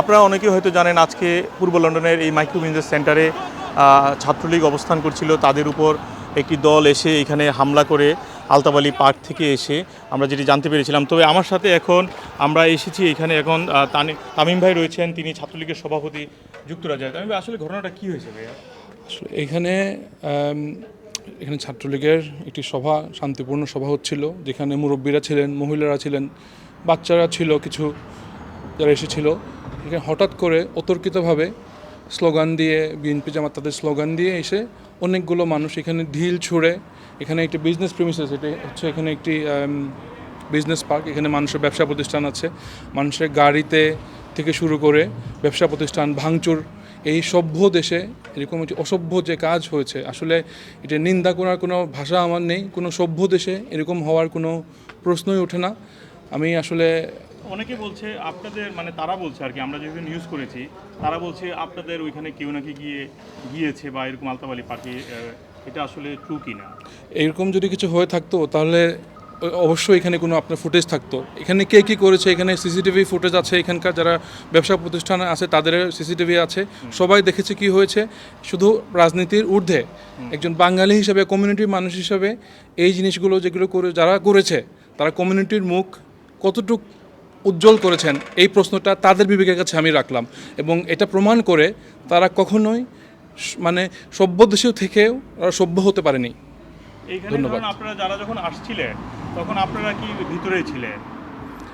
আপনারা অনেকেই হয়তো জানেন আজকে পূর্ব লন্ডনের এই মাইক্রো বিজনেস সেন্টারে ছাত্রলীগ অবস্থান করছিল। তাদের উপর একটি দল এসে এখানে হামলা করে আলতাবালি পার্ক থেকে এসে আমরা যেটি জানতে পেরেছিলাম। তবে আমার সাথে এখন আমরা এসেছি এখানে এখন তামিম ভাই রয়েছেন, তিনি ছাত্রলীগের সভাপতি যুক্তরাজ্যের। তামিম ভাই, আসলে ঘটনাটা কী হয়েছে ভাইয়া? আসলে এখানে এখানে ছাত্রলীগের একটি সভা, শান্তিপূর্ণ সভা হচ্ছিল, যেখানে মুরব্বীরা ছিলেন, মহিলারা ছিলেন, বাচ্চারা ছিল, কিছু যারা এসেছিল। এখানে হঠাৎ করে অতর্কিতভাবে স্লোগান দিয়ে বিএনপি জামাত তাদের স্লোগান দিয়ে এসে অনেকগুলো মানুষ এখানে ঢিল ছুঁড়ে, এখানে একটি বিজনেস প্রেমিসেস এটা হচ্ছে এখানে একটি বিজনেস পার্ক এখানে মানুষের ব্যবসা প্রতিষ্ঠান আছে। মানুষের গাড়িতে থেকে শুরু করে ব্যবসা প্রতিষ্ঠান, ভাঙচুর, এই সভ্য দেশে এরকম একটি অসভ্য যে কাজ হয়েছে, আসলে এটা নিন্দা করার কোনো ভাষা আমার নেই, কোনো সভ্য দেশে এরকম হওয়ার কোনো প্রশ্নই ওঠে না। আমি আসলে অনেকে বলছে আপনাদের মানে তারা বলছে আর কি আমরা যেহেতু নিউজ করেছি তারা বলছে আপনাদের ওইখানে কেউ নাকি গিয়ে গিয়েছে বা এরকম আলতাবালি পার্টি এটা আসলে ট্রু কি না এরকম যদি কিছু হয়ে থাকতো তাহলে অবশ্যই এখানে কোনো আপনার ফুটেজ থাকতো। এখানে কে কী করেছে এখানে সিসিটিভি ফুটেজ আছে এখানকার যারা ব্যবসা প্রতিষ্ঠান আছে তাদের সিসিটিভি আছে। সবাই দেখেছে কি হয়েছে শুধু রাজনীতির ঊর্ধ্বে। একজন বাঙালি হিসাবে কমিউনিটির মানুষ হিসাবে এই জিনিসগুলো যেগুলো করে যারা করেছে তারা কমিউনিটির মুখ কতটুক উজ্জ্বল করেছেন এই প্রশ্নটা তাদের বিবেকের কাছে আমি রাখলাম। এবং এটা প্রমাণ করে তারা কখনোই মানে সভ্য দেশেও থেকেও সভ্য হতে পারেনি। ধন্যবাদ। আপনারা যারা যখন আসছিলেন তখন আপনারা কি ভিতরেই ছিলেন?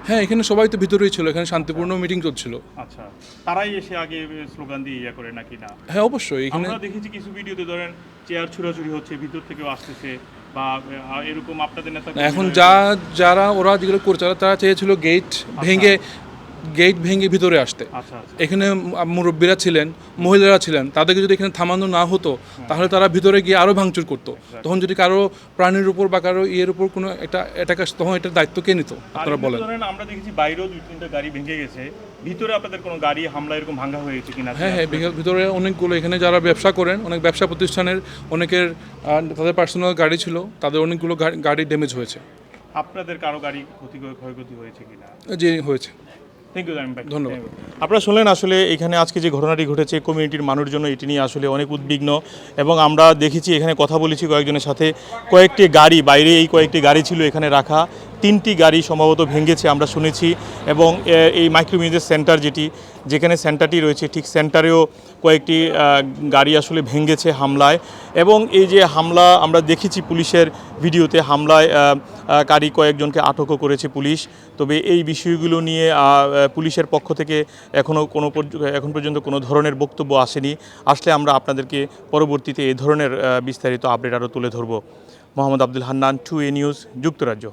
হ্যাঁ এখানে সবাই তো ভিতরেই ছিল এখানে শান্তিপূর্ণ মিটিং চলছিল। আচ্ছা তারাই এসে আগে স্লোগান দিয়ে ইয়া করে নাকি না? হ্যাঁ অবশ্যই এখানে আমরা দেখেছি কিছু ভিডিওতে ধরেন চেয়ার ছুড়াছুড়ি হচ্ছে ভিতর থেকেও আসতেছে। বা এরকম আপনাদের নেতা এখন যা যারা ওরা যেগুলো করছে তারা- তারা চেয়েছিল গেট ভেঙে গেট ভেঙে ভিতরে আসতে। আচ্ছা আচ্ছা। এখানে মুরব্বীরা ছিলেন মহিলারা ছিলেন তাদেরকে যদি এখানে থামানো না হতো তাহলে তারা ভিতরে গিয়ে আরও ভাঙচুর করতো। তখন যদি কারও প্রাণীর উপর বা কারও ইয়ের উপর কোনো একটা আসতো তখন এটার দায়িত্ব কে নিত? আপনারা বলেন। আমরা দেখেছি বাইরেও দুই তিনটা গাড়ি ভেঙে গেছে ভিতরে আপনাদের কোনো গাড়ি হামলা এরকম ভাঙা হয়েছে কিনা? হ্যাঁ হ্যাঁ ভিতরে- অনেকগুলো এখানে যারা ব্যবসা করেন অনেক ব্যবসা প্রতিষ্ঠানের অনেকের তাদের পার্সোনাল গাড়ি ছিল তাদের অনেকগুলো গাড়ি- ড্যামেজ হয়েছে। আপনাদের কারও গাড়ি ক্ষতি ক্ষয়ক্ষতি হয়েছে কিনা? যে হয়েছে। থ্যাংক ইউ ভাই ধন্যবাদ। আপনারা শুনলেন আসলে এখানে আজকে যে ঘটনাটি ঘটেছে কমিউনিটির মানুষজন জন্য এটি নিয়ে আসলে অনেক উদ্বিগ্ন এবং আমরা দেখেছি এখানে কথা বলেছি কয়েকজনের সাথে। কয়েকটি গাড়ি বাইরে এই কয়েকটি গাড়ি ছিল এখানে রাখা। তিনটি গাড়ি সম্ভবত ভেঙেছে আমরা শুনেছি এবং এ, এই মাইক্রোমিউজিক সেন্টার যেটি যেখানে সেন্টারটি রয়েছে ঠিক সেন্টারেও কয়েকটি গাড়ি আসলে ভেঙেছে হামলায় এবং এই যে হামলা আমরা দেখেছি পুলিশের ভিডিওতে হামলায় কারি কয়েকজনকে আটকও করেছে পুলিশ। তবে এই বিষয়গুলো নিয়ে পুলিশের পক্ষ থেকে এখনও কোনো এখন পর্যন্ত কোনো ধরনের বক্তব্য আসেনি। আসলে আমরা আপনাদেরকে পরবর্তীতে এই ধরনের বিস্তারিত আপডেট আরও তুলে ধরব। Mohammad Abdul Hannan two A news যুক্তরাজ্য।